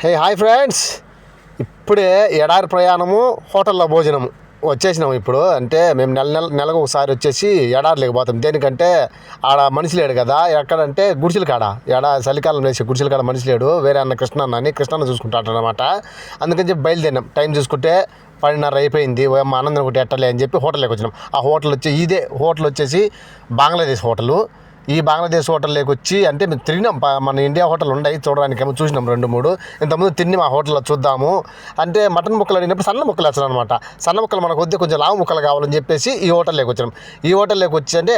Hey hi friends ఇప్పుడే ఎడారి ప్రయాణము హోటల్లో భోజనము వచ్చేసినాము ఇప్పుడు. అంటే మేము నెల నెల నెలకు ఒకసారి వచ్చేసి ఎడారి లేకపోతాం దేనికంటే ఆడ మనిషి లేడు కదా. ఎక్కడంటే గుడిసెల కాడ. ఎడ చలికాలం వేసి గుడిసెల కాడ మనిషి లేడు. వేరే అన్న కృష్ణ అన్న అని కృష్ణన్న చూసుకుంటాడు అనమాట అందుకని చెప్పి బయలుదేరినాం. టైం చూసుకుంటే పన్నెండున్నర అయిపోయింది. అమ్మ ఆనందం ఒకటి ఎట్టలే అని చెప్పి హోటల్లోకి వచ్చినాం. ఆ హోటల్ వచ్చి ఇదే హోటల్ వచ్చేసి బంగ్లాదేశ్ హోటలు. ఈ బంగ్లాదేశ్ హోటల్లోకి వచ్చి అంటే మేము తిరిగినాం. మన ఇండియా హోటల్ ఉన్నాయి చూడడానికి ఏమో చూసినాం రెండు మూడు. ఇంతకుముందు తిని మా హోటల్లో చూద్దాము. అంటే మటన్ ముక్కలు అడిగినప్పుడు సన్న ముక్కలు వచ్చాను అనమాట సన్న ముక్కలు మనకు వద్దే కొంచెం లావు ముక్కలు కావాలని చెప్పేసి ఈ హోటల్లోకి వచ్చినాం. ఈ హోటల్లోకి వచ్చి అంటే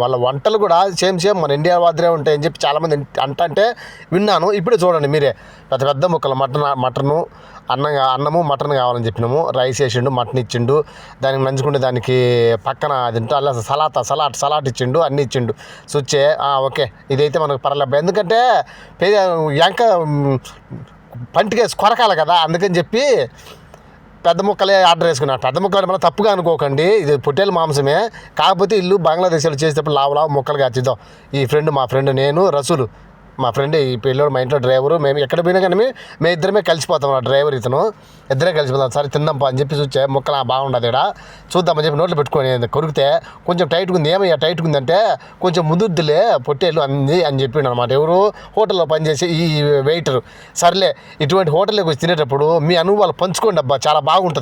వాళ్ళ వంటలు కూడా సేమ్ సేమ్ మన ఇండియా మాదిరే ఉంటాయని చెప్పి చాలామంది అంటంటే విన్నాను. ఇప్పుడే చూడండి మీరే. పెద్ద పెద్ద ముక్కలు మటన్ మటను అన్నం అన్నము మటన్ కావాలని చెప్పినాము. రైస్ వేసిండు మటన్ ఇచ్చిండు. దానికి నంచుకుంటే దానికి పక్కన అది ఉంటే అలా సలాత సలాట్ సలాట్ ఇచ్చిండు అన్నీ ఇచ్చిండు. సుచ్చే ఓకే. ఇదైతే మనకు పర్లేదు ఎందుకంటే పేద ఎంక మ్, పంటికేసి కొరకాలి కదా. అందుకని చెప్పి పెద్ద ముక్కలే ఆర్డర్ వేసుకున్నా. పెద్ద ముక్కలు మనం తప్పుగా అనుకోకండి. ఇది పొట్టేలు మాంసమే. కాకపోతే ఇల్లు బంగ్లాదేశ్లో చేసేటప్పుడు లావు లావు ముక్కలు కాచిద్దాం. ఈ ఫ్రెండ్ మా ఫ్రెండ్ నేను రసూలు. మా ఫ్రెండ్ ఈ పిల్లోడు మా ఇంట్లో డ్రైవరు. మేము ఎక్కడ పోయినా కానీ మేము ఇద్దరమే కలిసిపోతాం ఆ డ్రైవర్ ఇతను. ఇద్దరే కలిసిపోతాం. సరే తిందాం అని చెప్పి చూచే ముక్కలు బాగుండదు ఇక్కడ చూద్దామని చెప్పి నోట్లో పెట్టుకొని కొరికితే కొంచెం టైట్గా ఉంది. ఏమయ్యా టైట్గా ఉందంటే కొంచెం ముదుర్దులే పొట్టేలు అంది అని చెప్పిండు అనమాట ఎవరు. హోటల్లో పనిచేసే ఈ వెయిటర్. సర్లే ఇటువంటి హోటల్లోకి వచ్చి తినేటప్పుడు మీ అనుభవాలు పంచుకోండి అబ్బా చాలా బాగుంటుంది.